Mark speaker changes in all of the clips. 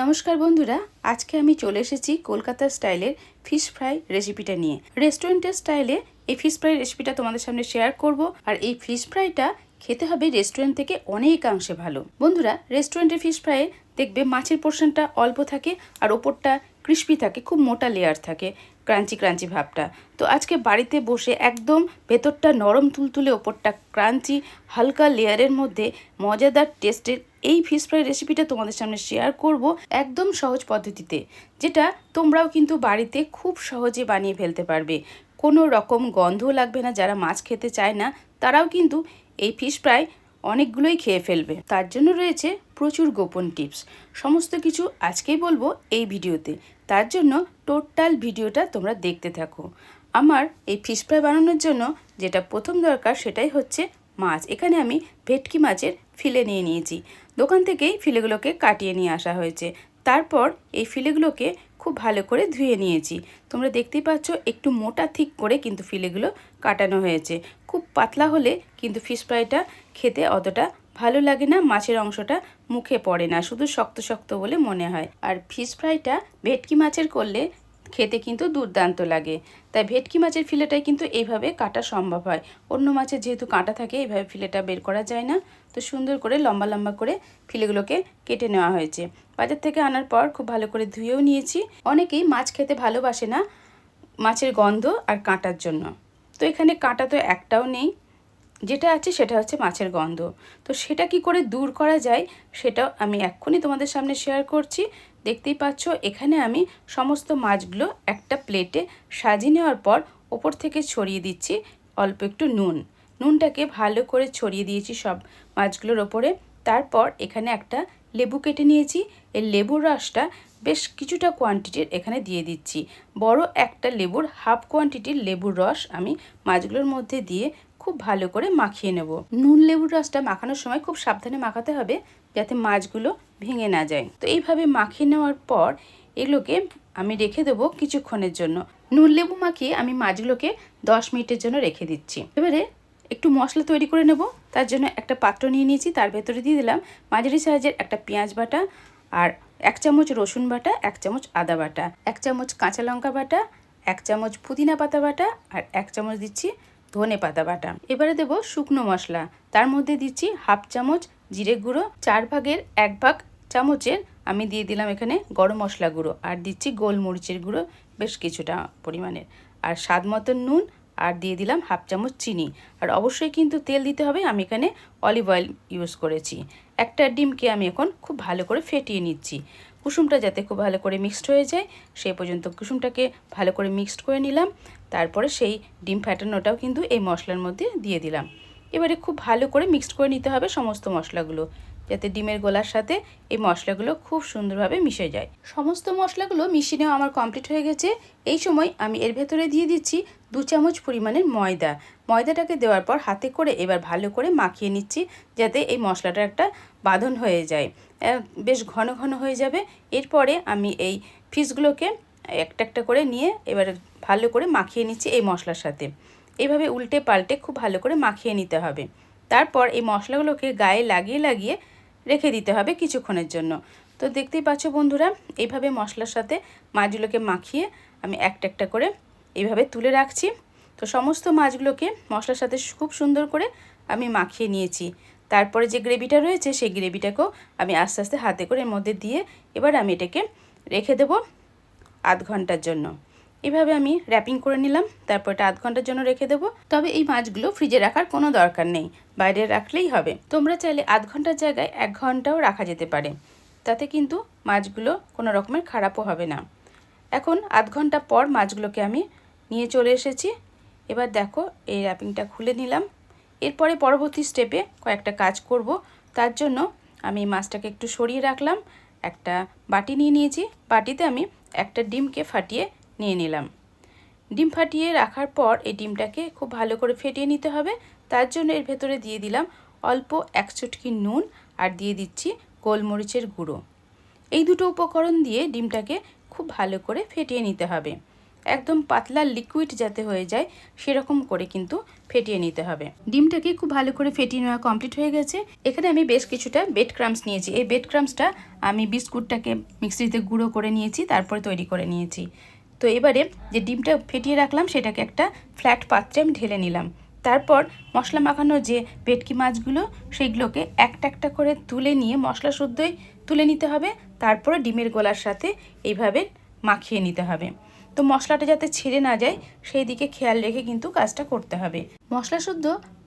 Speaker 1: নমস্কার বন্ধুরা, আজকে আমি চলে এসেছি কলকাতার স্টাইলের ফিশ ফ্রাই রেসিপিটা নিয়ে। রেস্টুরেন্টের স্টাইলে এই ফিশ ফ্রাই রেসিপিটা তোমাদের সামনে শেয়ার করব আর এই ফিশ ফ্রাইটা খেতে হবে রেস্টুরেন্ট থেকে অনেকাংশে ভালো। বন্ধুরা রেস্টুরেন্টের ফিশ ফ্রাইয়ে দেখবে মাছের পোর্শনটা অল্প থাকে আর ওপরটা ক্রিস্পি থাকে, খুব মোটা লেয়ার থাকে। ক্রাঞ্চি ক্রাঞ্চি ভাবটা। তো আজকে বাড়িতে বসে একদম ভেতরটা নরম তুলতুলে, ওপরটা ক্রাঞ্চি, হালকা লেয়ারের মধ্যে মজাদার টেস্টের এই ফিশ ফ্রাই রেসিপিটা তোমাদের সামনে শেয়ার করব একদম সহজ পদ্ধতিতে, যেটা তোমরাও কিন্তু বাড়িতে খুব সহজে বানিয়ে ফেলতে পারবে। কোনো রকম গন্ধও লাগবে না, যারা মাছ খেতে চায় না, তারাও কিন্তু এই ফিশ ফ্রাই অনেকগুলোই খেয়ে ফেলবে। তার জন্য রয়েছে প্রচুর গোপন টিপস। সমস্ত কিছু আজকেই বলব এই ভিডিওতে। তার জন্য টোটাল ভিডিওটা তোমরা দেখতে থাকো। আমার এই ফিশ ফ্রাই বানানোর জন্য যেটা প্রথম দরকার সেটাই হচ্ছে মাছ। এখানে আমি ভেটকি মাছের ফিলে নিয়ে নিয়েছি। দোকান থেকেই ফিলেগুলোকে কাটিয়ে নিয়ে আসা হয়েছে। তারপর এই ফিলেগুলোকে খুব ভালো করে ধুয়ে নিয়েছি। তোমরা দেখতেই পাচ্ছ একটু মোটা ঠিক করে কিন্তু ফিলেগুলো কাটানো হয়েছে। খুব পাতলা হলে কিন্তু ফিশ ফ্রাইটা খেতে অতটা ভালো লাগে না, মাছের অংশটা মুখে পড়ে না, শুধু শক্ত শক্ত বলে মনে হয়। আর ফিশ ফ্রাইটা ভেটকি মাছের করলে খেতে কিন্তু দুর্দান্ত লাগে। তাই ভেটকি মাছের ফিলেটাই কিন্তু এইভাবে কাটা সম্ভব হয়। অন্য মাছের যেহেতু কাঁটা থাকে, এইভাবে ফিলেটা বের করা যায় না। তো সুন্দর করে লম্বা লম্বা করে ফিলেগুলোকে কেটে নেওয়া হয়েছে। বাজার থেকে আনার পর খুব ভালো করে ধুয়েও নিয়েছি। অনেকেই মাছ খেতে ভালোবাসে না মাছের গন্ধ আর কাঁটার জন্য। তো এখানে কাঁটা তো একটাও নেই। যেটা আছে সেটা হচ্ছে মাছের গন্ধ। তো সেটা কি করে দূর করা যায়, সেটাও আমি এক্ষুনি তোমাদের সামনে শেয়ার করছি। দেখতেই পাচ্ছ, এখানে আমি সমস্ত মাছগুলো একটা প্লেটে সাজিয়ে নেওয়ার পর ওপর থেকে ছড়িয়ে দিচ্ছি অল্প একটু নুন। নুনটাকে ভালো করে ছড়িয়ে দিয়েছি সব মাছগুলোর ওপরে। তারপর এখানে একটা লেবু কেটে নিয়েছি। এর লেবুর রসটা বেশ কিছুটা কোয়ান্টিটির এখানে দিয়ে দিচ্ছি। বড় একটা লেবুর হাফ কোয়ান্টিটির লেবুর রস আমি মাছগুলোর মধ্যে দিয়ে খুব ভালো করে মাখিয়ে নেব। নুন লেবুর রসটা মাখানোর সময় খুব সাবধানে মাখাতে হবে যাতে মাছগুলো ভেঙে না যায়। তো এইভাবে মাখিয়ে নেওয়ার পর এগুলোকে আমি রেখে দেবো কিছুক্ষণের জন্য। নুন লেবু মাখিয়ে আমি মাছগুলোকে দশ মিনিটের জন্য রেখে দিচ্ছি। এবারে একটু মশলা তৈরি করে নেব। তার জন্য একটা পাত্র নিয়ে নিয়েছি, তার ভেতরে দিয়ে দিলাম মাঝারি সাইজের একটা পেঁয়াজ বাটা আর এক চামচ রসুন বাটা, এক চামচ আদা বাটা, এক চামচ কাঁচা লঙ্কা বাটা, এক চামচ পুদিনা পাতা বাটা আর এক চামচ দিচ্ছি ধনে পাতা বাটা। এবারে দেব শুকনো মশলা, তার মধ্যে দিচ্ছি হাফ চামচ জিরে গুঁড়ো, চার ভাগের এক ভাগ চামচের আমি দিয়ে দিলাম এখানে গরম মশলা গুঁড়ো। আর দিচ্ছি গোলমরিচের গুঁড়ো, বেশ কিছুটা পরিমাণের। আর স্বাদ মতন নুন আর দিয়ে দিলাম হাফ চামচ চিনি। আর অবশ্যই কিন্তু তেল দিতে হবে, আমি এখানে অলিভ অয়েল ইউজ করেছি। একটা ডিমকে আমি এখন খুব ভালো করে ফেটিয়ে নিচ্ছি। কুসুমটা যাতে খুব ভালো করে মিক্সড হয়ে যায়, সেই পর্যন্ত কুসুমটাকে ভালো করে মিক্সড করে নিলাম। তারপরে সেই ডিম ফ্যাটানোটাও কিন্তু এই মশলার মধ্যে দিয়ে দিলাম। এবারে খুব ভালো করে মিক্সড করে নিতে হবে সমস্ত মশলাগুলো, যাতে ডিমের গোলার সাথে এই মশলাগুলো খুব সুন্দরভাবে মিশে যায়। সমস্ত মশলাগুলো মিশিয়ে নেওয়া আমার কমপ্লিট হয়ে গেছে। এই সময় আমি এর ভেতরে দিয়ে দিচ্ছি দু চামচ পরিমাণের ময়দা। ময়দাটাকে দেওয়ার পর হাতে করে এবার ভালো করে মাখিয়ে নিচ্ছি, যাতে এই মশলাটা একটা বাঁধন হয়ে যায়। বেশ ঘন ঘন হয়ে যাবে। এরপরে আমি এই ফিশগুলোকে একটা একটা করে নিয়ে এবার ভালো করে মাখিয়ে নিচ্ছি এই মশলার সাথে। এইভাবে উল্টে পাল্টে খুব ভালো করে মাখিয়ে নিতে হবে। তারপর এই মশলাগুলোকে গায়ে লাগিয়ে লাগিয়ে রেখে দিতে হবে কিছুক্ষণের জন্য। তো দেখতেই পাচ্ছ বন্ধুরা এইভাবে মশলার সাথে মাছগুলোকে মাখিয়ে আমি একটা একটা করে এইভাবে তুলে রাখছি। তো সমস্ত মাছগুলোকে মশলার সাথে খুব সুন্দর করে আমি মাখিয়ে নিয়েছি। তারপরে যে গ্রেভিটা রয়েছে সেই গ্রেভিটাকেও আমি আস্তে আস্তে হাতে করে এর মধ্যে দিয়ে এবার আমি এটাকে রেখে দেব আধ ঘণ্টার জন্য। এভাবে আমি র্যাপিং করে নিলাম তারপর এটা আধ ঘণ্টার জন্য রেখে দেবো। তবে এই মাছগুলো ফ্রিজে রাখার কোনো দরকার নেই, বাইরে রাখলেই হবে। তোমরা চাইলে আধ ঘণ্টার জায়গায় এক ঘন্টাও রাখা যেতে পারে, তাতে কিন্তু মাছগুলো কোনো রকমের খারাপও হবে না। এখন আধ ঘণ্টা পর মাছগুলোকে আমি নিয়ে চলে এসেছি। এবার দেখো, এই র্যাপিংটা খুলে নিলাম। এরপরে পরবর্তী স্টেপে কয়েকটা কাজ করব, তার জন্য আমি মাছটাকে একটু সরিয়ে রাখলাম। একটা বাটি নিয়ে নিয়েছি। বাটিতে আমি একটা ডিমকে ফাটিয়ে নিয়ে নিলাম। ডিম ফাটিয়ে রাখার পর এই ডিমটাকে খুব ভালো করে ফেটিয়ে নিতে হবে। তার জন্য এর ভেতরে দিয়ে দিলাম অল্প এক চুটকি নুন আর দিয়ে দিচ্ছি গোলমরিচের গুঁড়ো। এই দুটো উপকরণ দিয়ে ডিমটাকে খুব ভালো করে ফেটিয়ে নিতে হবে। একদম পাতলা লিকুইড যাতে হয়ে যায়, সেরকম করে কিন্তু ফেটিয়ে নিতে হবে। ডিমটাকে খুব ভালো করে ফেটিয়ে নেওয়া কমপ্লিট হয়ে গেছে। এখানে আমি বেশ কিছুটা বেড ক্রামস নিয়েছি। এই বেড ক্রামসটা আমি বিস্কুটটাকে মিক্সিতে গুঁড়ো করে নিয়েছি, তারপরে তৈরি করে নিয়েছি। তো এবারে যে ডিমটা ফেটিয়ে রাখলাম, সেটাকে একটা ফ্ল্যাট পাত্রে আমি ঢেলে নিলাম। তারপর মশলা মাখানো যে পেটকি মাছগুলো, সেইগুলোকে একটা একটা করে তুলে নিয়ে মশলা শুদ্ধই তুলে নিতে হবে। তারপরে ডিমের গোলার সাথে এইভাবে মাখিয়ে নিতে হবে। তো মশলাটা যাতে ছেড়ে না যায়, সেই দিকে খেয়াল রেখে কিন্তু কাজটা করতে হবে। মশলা শুদ্ধ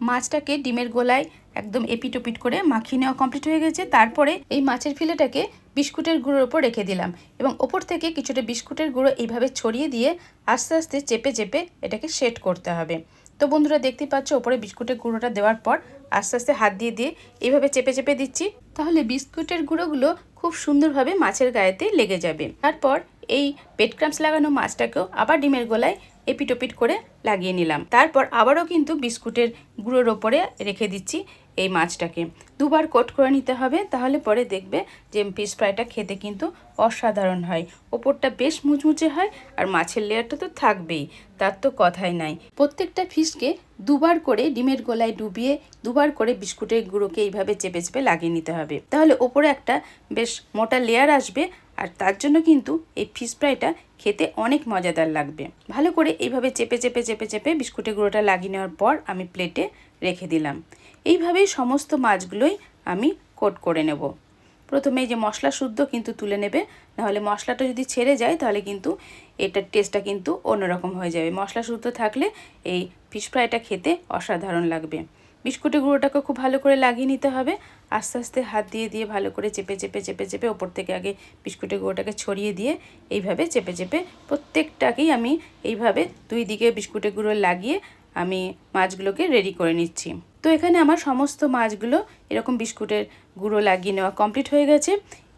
Speaker 1: মাছটাকে ডিমের গোলায় একদম এপিটোপিট করে মাখিয়ে নেওয়া কমপ্লিট হয়ে গেছে। তারপরে এই মাছের ফিলেটাকে বিস্কুটের গুঁড়োর ওপর রেখে দিলাম এবং ওপর থেকে কিছুটা বিস্কুটের গুঁড়ো এইভাবে ছড়িয়ে দিয়ে আস্তে আস্তে চেপে চেপে এটাকে সেট করতে হবে। তো বন্ধুরা দেখতে পাচ্ছ, ওপরে বিস্কুটের গুঁড়োটা দেওয়ার পর আস্তে আস্তে হাত দিয়ে দিয়ে এইভাবে চেপে চেপে দিচ্ছি। তাহলে বিস্কুটের গুঁড়োগুলো খুব সুন্দরভাবে মাছের গায়েতে লেগে যাবে। তারপর এই পেট ক্রামস লাগানো মাছটাকেও আবার ডিমের গোলায় এপিটোপিট করে লাগিয়ে নিলাম। তারপর আবারও কিন্তু বিস্কুটের গুঁড়োর ওপরে রেখে দিচ্ছি। এই মাছটাকে। দুবার কোট করে নিতে হবে, তাহলে পরে দেখবে যে ফিশ ফ্রাইটা খেতে কিন্তু অসাধারণ হয়। ওপরটা বেশ মুচমুচে হয় আর মাছের লেয়ারটা তো থাকবেই, তার তো কথাই নাই। প্রত্যেকটা ফিশকে দুবার করে ডিমের গোলায় ডুবিয়ে দুবার করে বিস্কুটের গুঁড়োকে এইভাবে চেপে চেপে লাগিয়ে নিতে হবে। তাহলে ওপরে একটা বেশ মোটা লেয়ার আসবে আর তার জন্য কিন্তু এই ফিশ ফ্রাইটা খেতে অনেক মজাদার লাগবে। ভালো করে এইভাবে চেপে চেপে চেপে চেপে বিস্কুটের গুঁড়োটা লাগিয়ে নেওয়ার পর আমি প্লেটে রেখে দিলাম। এইভাবেই সমস্ত মাছগুলোই আমি কোট করে নেব। প্রথমে যে মশলা শুদ্ধ কিন্তু তুলে নেবে, নাহলে মশলাটা যদি ছেড়ে যায় তাহলে কিন্তু এটার টেস্টটা কিন্তু অন্যরকম হয়ে যাবে। মশলা শুদ্ধ থাকলে এই ফিশ ফ্রাইটা খেতে অসাধারণ লাগবে। বিস্কুটের গুঁড়োটাকে খুব ভালো করে লাগিয়ে নিতে হবে। আস্তে আস্তে হাত দিয়ে দিয়ে ভালো করে চেপে চেপে চেপে চেপে ওপর থেকে আগে বিস্কুটের গুঁড়োটাকে ছড়িয়ে দিয়ে এইভাবে চেপে চেপে প্রত্যেকটাকেই আমি এইভাবে দুই দিকে বিস্কুটের গুঁড়ো লাগিয়ে আমি মাছগুলোকে রেডি করে নিচ্ছি। তো এখানে আমার সমস্ত মাছগুলো এরকম বিস্কুটের গুঁড়ো লাগিয়ে নেওয়া কমপ্লিট হয়ে গেছে।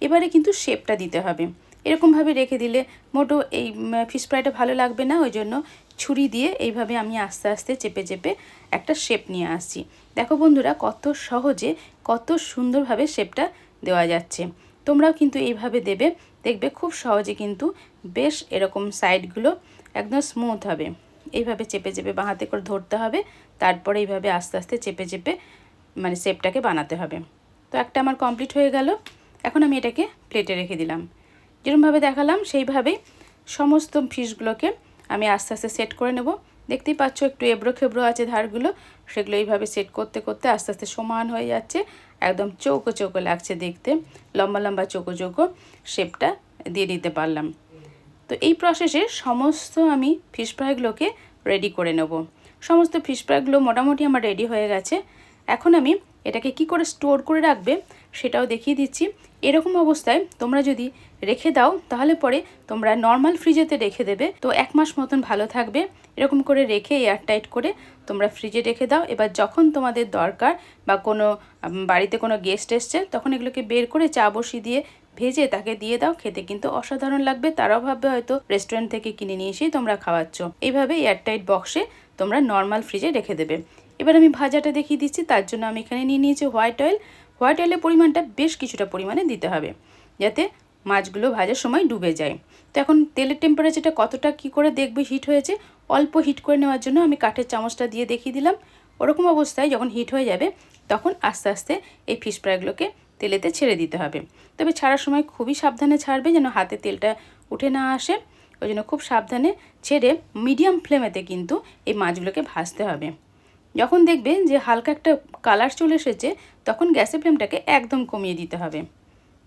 Speaker 1: এবারে কিন্তু শেপটা দিতে হবে। এরকমভাবে রেখে দিলে মোটো এই ফিশ ফ্রাইটা ভালো লাগবে না। ওই জন্য ছুরি দিয়ে এইভাবে আমি আস্তে আস্তে চেপে চেপে একটা শেপ নিয়ে আসছি। দেখো বন্ধুরা, কত সহজে, কত সুন্দরভাবে শেপটা দেওয়া যাচ্ছে। তোমরাও কিন্তু এইভাবে দেবে, দেখবে খুব সহজে কিন্তু বেশ এরকম সাইডগুলো একদম স্মুথ হবে। এইভাবে চেপে চেপে বাঁ হাতে করে ধরতে হবে, তারপরে এইভাবে আস্তে আস্তে চেপে চেপে মানে শেপটাকে বানাতে হবে। তো একটা আমার কমপ্লিট হয়ে গেল, এখন আমি এটাকে প্লেটে রেখে দিলাম। যেরকমভাবে দেখালাম, সেইভাবেই সমস্ত ফিশগুলোকে আমি আস্তে আস্তে সেট করে নেব। দেখতেই পাচ্ছ একটু এবড়ো খেবড়ো আছে ধারগুলো। সেগুলো এইভাবে সেট করতে করতে আস্তে আস্তে সমান হয়ে যাচ্ছে। একদম চৌকো চৌকো লাগছে দেখতে। লম্বা লম্বা, চৌকো চৌকো শেপটা দিয়ে দিতে পারলাম। তো এই প্রসেসে সমস্ত আমি ফিশ ফ্রাইগুলোকে রেডি করে নেব। সমস্ত ফিশ ফ্রাইগুলো মোটামুটি আমার রেডি হয়ে গেছে। এখন আমি এটাকে কি করে স্টোর করে রাখবে সেটাও দেখিয়ে দিচ্ছি। এরকম অবস্থায় তোমরা যদি রেখে দাও, তাহলে পরে তোমরা নর্মাল ফ্রিজেতে রেখে দেবে। তো এক মাস মতন ভালো থাকবে। এরকম করে রেখে এয়ারটাইট করে তোমরা ফ্রিজে রেখে দাও। এবার যখন তোমাদের দরকার বা কোনো বাড়িতে কোনো গেস্ট এসছে, তখন এগুলোকে বের করে চা বসি দিয়ে ভেজে তাকে দিয়ে দাও। খেতে কিন্তু অসাধারণ লাগবে। তারাও ভাববে হয়তো রেস্টুরেন্ট থেকে কিনে নিয়ে এসেই তোমরা খাওয়াচ্ছ। এইভাবে এয়ারটাইট বক্সে তোমরা নর্মাল ফ্রিজে রেখে দেবে। এবার আমি ভাজাটা দেখিয়ে দিচ্ছি। তার জন্য আমি এখানে নিয়ে নিয়েছি হোয়াইট অয়েল হোয়াইট অয়েলের পরিমাণটা বেশ কিছুটা পরিমাণে দিতে হবে। যাতে মাছগুলো ভাজার সময় ডুবে যায়। তো এখন তেলের টেম্পারেচারটা কতটা, কি করে দেখবে হিট হয়েছে, অল্প হিট করে নেওয়ার জন্য আমি কাঠের চামচটা দিয়ে দেখিয়ে দিলাম। ওরকম অবস্থায় যখন হিট হয়ে যাবে, তখন আস্তে আস্তে এই ফিশ ফ্রাইগুলোকে তেলেতে ছেড়ে দিতে হবে। তবে ছাড়ার সময় খুবই সাবধানে ছাড়বে যেন হাতে তেলটা উঠে না আসে। ওই জন্য খুব সাবধানে ছেড়ে মিডিয়াম ফ্লেমেতে কিন্তু এই মাছগুলোকে ভাজতে হবে। যখন দেখবে যে হালকা একটা কালার চলে এসেছে, তখন গ্যাসের ফ্লেমটাকে একদম কমিয়ে দিতে হবে।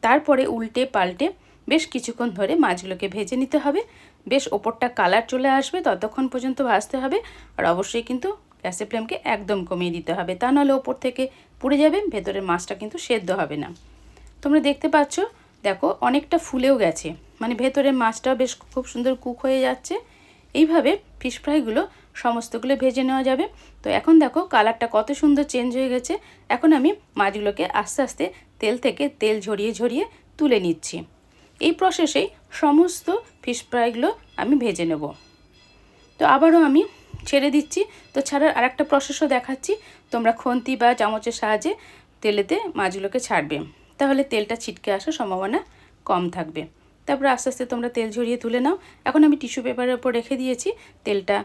Speaker 1: তারপরে উল্টে পাল্টে বেশ কিছুক্ষণ ধরে মাছগুলোকে ভেজে নিতে হবে। বেশ ওপরটা কালার চলে আসবে, ততক্ষণ পর্যন্ত ভাজতে হবে। আর অবশ্যই কিন্তু গ্যাসের ফ্লেমকে একদম কমিয়ে দিতে হবে। তা নাহলে ওপর থেকে পুড়ে যাবে, ভেতরের মাছটা কিন্তু সেদ্ধ হবে না। তোমরা দেখতে পাচ্ছ, দেখো অনেকটা ফুলেও গেছে। মানে ভেতরের মাছটাও বেশ খুব সুন্দর কুক হয়ে যাচ্ছে। এইভাবে ফিশ ফ্রাইগুলো সমস্তগুলো ভেজে নেওয়া যাবে। তো এখন দেখো কালারটা কত সুন্দর চেঞ্জ হয়ে গেছে। এখন আমি মাছগুলোকে আস্তে আস্তে তেল থেকে তেল ঝরিয়ে ঝরিয়ে তুলে নিচ্ছি। এই প্রসেসেই সমস্ত ফিশ ফ্রাইগুলো আমি ভেজে নেব। তো আবারও আমি ছেড়ে দিচ্ছি। তো ছাড়ার আরেকটা প্রসেসও দেখাচ্ছি। তোমরা খন্তি বা চামচের সাহায্যে তেলেতে মাছগুলোকে ছাড়বে। তাহলে তেলটা ছিটকে আসার সম্ভাবনা কম থাকবে। তারপরে আস্তে আস্তে তোমরা তেল ঝরিয়ে তুলে নাও। এখন আমি টিস্যু পেপারের ওপর রেখে দিয়েছি। তেলটা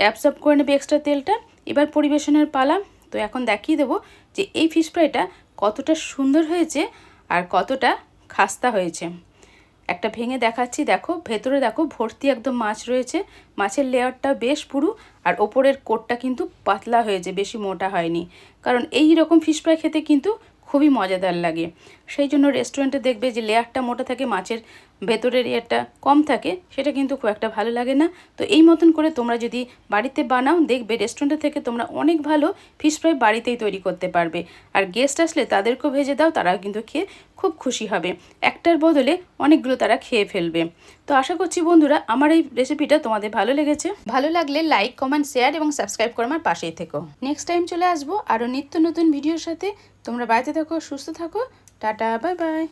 Speaker 1: অ্যাবসর্ব করে নেবে এক্সট্রা তেলটা। এবার পরিবেশনের পালা। তো এখন দেখিয়ে দেবো যে এই ফিশ ফ্রাইটা কতটা সুন্দর হয়েছে আর কতটা খাস্তা হয়েছে। একটা ভেঙে দেখাচ্ছি, দেখো, ভেতরে দেখো, ভর্তি একদম মাছ রয়েছে। মাছের লেয়ারটা বেশ পুরু আর ওপরের কোটটা কিন্তু পাতলা হয়েছে, বেশি মোটা হয়নি। কারণ এই রকম ফিশ ফ্রাই খেতে কিন্তু খুবই মজাদার লাগে। সেই জন্য রেস্টুরেন্টে দেখবে যে লেয়ারটা মোটা থাকে, মাছের ভেতরের লেয়ারটা কম থাকে, সেটা কিন্তু খুব একটা ভালো লাগে না। তো এই মতন করে তোমরা যদি বাড়িতে বানাও, দেখবে রেস্টুরেন্টে থেকে তোমরা অনেক ভালো ফিশ ফ্রাই বাড়িতেই তৈরি করতে পারবে। আর গেস্ট আসলে তাদেরকেও ভেজে দাও, তারাও কিন্তু খেয়ে খুব খুশি হবে। একটার বদলে অনেকগুলো তারা খেয়ে ফেলবে। তো আশা করছি বন্ধুরা, আমার এই রেসিপিটা তোমাদের ভালো লেগেছে। ভালো লাগলে লাইক কমেন্ট শেয়ার এবং সাবস্ক্রাইব করে আমার পাশেই থেকো। নেক্সট টাইম চলে আসব আরও নিত্য নতুন ভিডিওর সাথে। তোমরা বাড়িতে থাকো, সুস্থ থাকো। Tata bye bye